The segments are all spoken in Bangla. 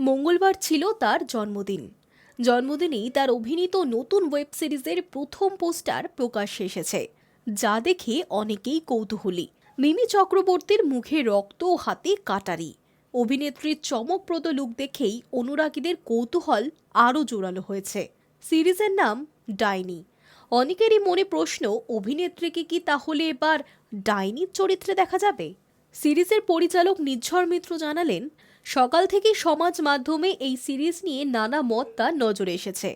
মঙ্গলবার ছিল তার জন্মদিন। জন্মদিনেই তার অভিনীত নতুন ওয়েব সিরিজের প্রথম পোস্টার প্রকাশ্যে এসেছে, যা দেখে অনেকেই কৌতূহলী। মিমি চক্রবর্তীর মুখে রক্ত ও হাতে কাটারি। অভিনেত্রীর চমকপ্রদ লুক দেখেই অনুরাগীদের কৌতূহল আরও জোরালো হয়েছে। সিরিজের নাম ডাইনি। অনেকেরই মনে প্রশ্ন, অভিনেত্রীকে কি তাহলে এবার ডাইনির চরিত্রে দেখা যাবে? সিরিজের পরিচালক নিঝর মিত্র জানালেন সকাল থেকেই সমাজ মাধ্যমে এই সিরিজ নিয়ে নানা মত তার নজরে এসেছে।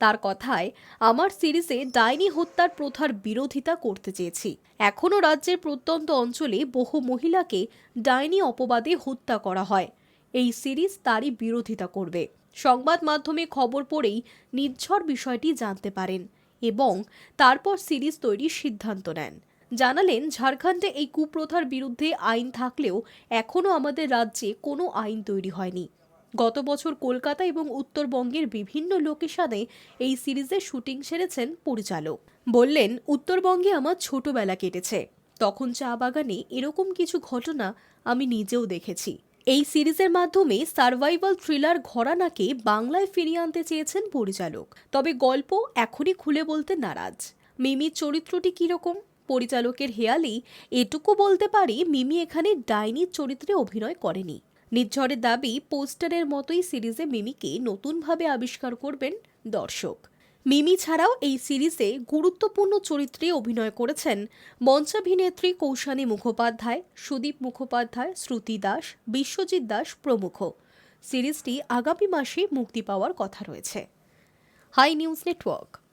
তার কথায়, আমার সিরিজে ডাইনি হত্যার প্রথার বিরোধিতা করতে চেয়েছি। এখনও রাজ্যের প্রত্যন্ত অঞ্চলে বহু মহিলাকে ডাইনি অপবাদে হত্যা করা হয়। এই সিরিজ তারই বিরোধিতা করবে। সংবাদ মাধ্যমে খবর পড়েই নির্ঝর বিষয়টি জানতে পারেন এবং তারপর সিরিজ তৈরির সিদ্ধান্ত নেন। জানালেন, ঝাড়খণ্ডে এই কুপ্রথার বিরুদ্ধে আইন থাকলেও এখনও আমাদের রাজ্যে কোনো আইন তৈরি হয়নি। গত বছর কলকাতা এবং উত্তরবঙ্গের বিভিন্ন লোকেশনে এই সিরিজের শুটিং সেরেছেন পরিচালক। বললেন, উত্তরবঙ্গে আমার ছোটবেলা কেটেছে। তখন চা বাগানে এরকম কিছু ঘটনা আমি নিজেও দেখেছি। এই সিরিজের মাধ্যমে সার্ভাইভাল থ্রিলার ঘরানাকে বাংলায় ফিরিয়ে আনতে চেয়েছেন পরিচালক। তবে গল্প এখনই খুলে বলতে নারাজ। মিমির চরিত্রটি কীরকম? পরিচালকের হেয়ালি এটুকু বলতে পারি মিমি এখানে ডাইনির চরিত্রে অভিনয় করেনি। নির্ঝরের দাবি, পোস্টারের মতোই সিরিজে মিমিকে নতুনভাবে আবিষ্কার করবেন দর্শক। মিমি ছাড়াও এই সিরিজে গুরুত্বপূর্ণ চরিত্রে অভিনয় করেছেন মঞ্চাভিনেত্রী কৌশানী মুখোপাধ্যায়, সুদীপ মুখোপাধ্যায়, শ্রুতি দাস, বিশ্বজিৎ দাস প্রমুখ। সিরিজটি আগামী মাসে মুক্তি পাওয়ার কথা রয়েছে। Hi news network.